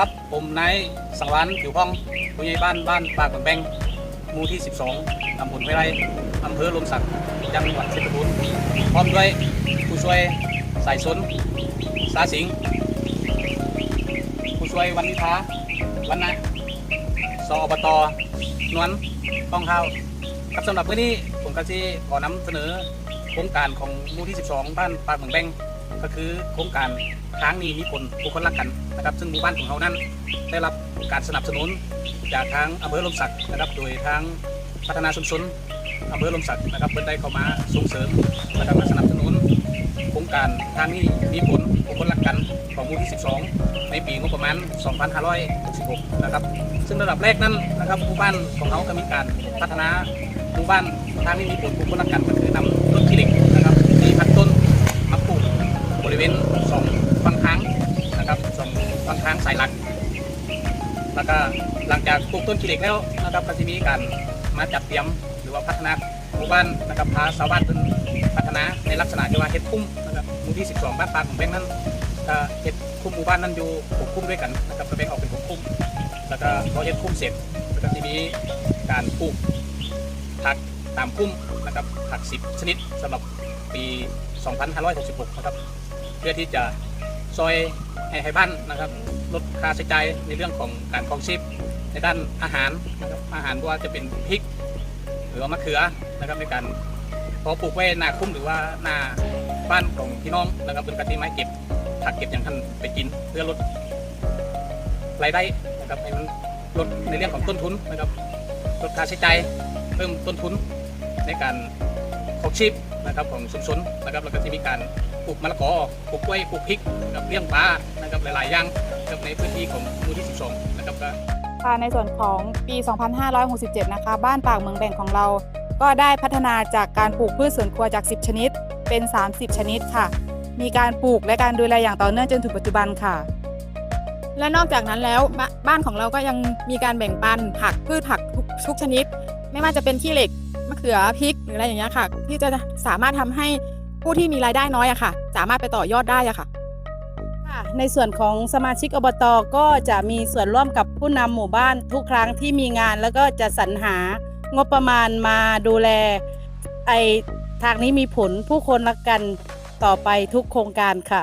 ครับผมนายสังวานผิวพองผู้ใหญ่บ้านบ้านปากกำแบงหมู่ที่ 12ตำบลห้วยไร่อำเภอลมศักดิ์จังหวัดเพชรบูรณ์พร้อมด้วยผู้ช่วยสายสนสาสิงผู้ช่วยวันนิพาวันนะสอบตนวลต้องเท้าครับสำหรับเมื้อนี้ผมก็ที่ขอนำเสนอโครงการของหมู่ที่ 12 บ้านปากกำแบง ก็คือโครงการค้างนี้มีผลผู้คนรักกันนะครับ ซึ่งหมู่บ้านของเรานั้นได้รับการสนับสนุนจากทางอำเภอลมศักดิ์นะครับ โดยทางพัฒนาชุมชนอำเภอลมศักดิ์นะครับเพิ่นได้เข้ามาส่งเสริมนะครับและสนับสนุนโครงการค้างนี้มีผลผู้คนรักกันของหมู่ที่ 12 ในปีงบประมาณ 2566 นะครับ ซึ่งระดับแรกนั้นนะครับหมู่บ้านของเขาก็มีการพัฒนาหมู่บ้านทางนี้มีผลผู้คนรักกันก็คือนำต้นขี้เหล็ก แล้วก็หลังจากปลูกต้นขี้เหล็กแล้วนะครับก็จะมีการมาจัดเตรียมหรือว่าพัฒนาหมู่บ้านนะครับพาชาวบ้านเพิ่นพัฒนาในลักษณะที่ว่าเฮ็ดคุ้มนะครับหมู่ที่ 12 บ้านปางของแบงค์นั้นเฮ็ดคุ้มหมู่บ้านนั้นอยู่หกคุ้มด้วยกันนะครับก็แบ่งออกเป็นหกคุ้มแล้วก็พอเฮ็ดคุ้มเสร็จก็จะมีการปลูกผักตามคุ้มนะครับผัก 10 ชนิดสำหรับปี 2566 นะครับ เพื่อที่จะ ซอยให้ให้บ้านนะครับลดค่าใช้จ่ายในเรื่องของการครองชีพในด้านอาหารนะครับอาหารว่าจะเป็นพริก หรือว่ามะเขือนะครับในการพอปลูกไว้หน้าคุ้มหรือว่าหน้าบ้านของพี่น้องนะครับเป็นการที่ไม้เก็บผักเก็บอย่างท่านไปกิน เพื่อลดรายได้นะครับให้มันลดในเรื่องของต้นทุนนะครับลดค่าใช้จ่ายเพิ่มต้นทุนในการของชีพนะครับของชุมชนนะครับแล้วก็จะมีการ ปลูกมะละกอปลูกกล้วยปลูกพริกนะครับเลี้ยงปลานะครับหลายๆอย่างนะครับในพื้นที่ของหมู่ที่ 12 นะครับก็ค่ะในส่วนของปี 2567 นะคะ บ้านปากเมืองแบ่งของเรา ก็ได้พัฒนาจากการปลูกพืชสวนครัวจาก 10 ชนิด เป็น 30 ชนิดค่ะ มีการปลูกและการดูแลอย่างต่อเนื่องจนถึงปัจจุบันค่ะ และนอกจากนั้นแล้วบบ้านของเราก็ยังมีการแบ่งปันผักพืชผักทุกทุกชนิด ไม่ว่าจะเป็นขี้เหล็กมะเขือพริกหรืออะไรอย่างเงี้ยค่ะ ที่จะสามารถทำให้ ผู้ที่มีรายได้น้อยอะค่ะ สามารถไปต่อยอดได้อะค่ะค่ะในส่วนของสมาชิกอบตก็จะมีส่วนร่วมกับผู้นำหมู่บ้านทุกครั้งที่มีงาน แล้วก็จะสรรหางบประมาณมาดูแลไอทางนี้มีผลผู้คนรักกันต่อไปทุกโครงการค่ะ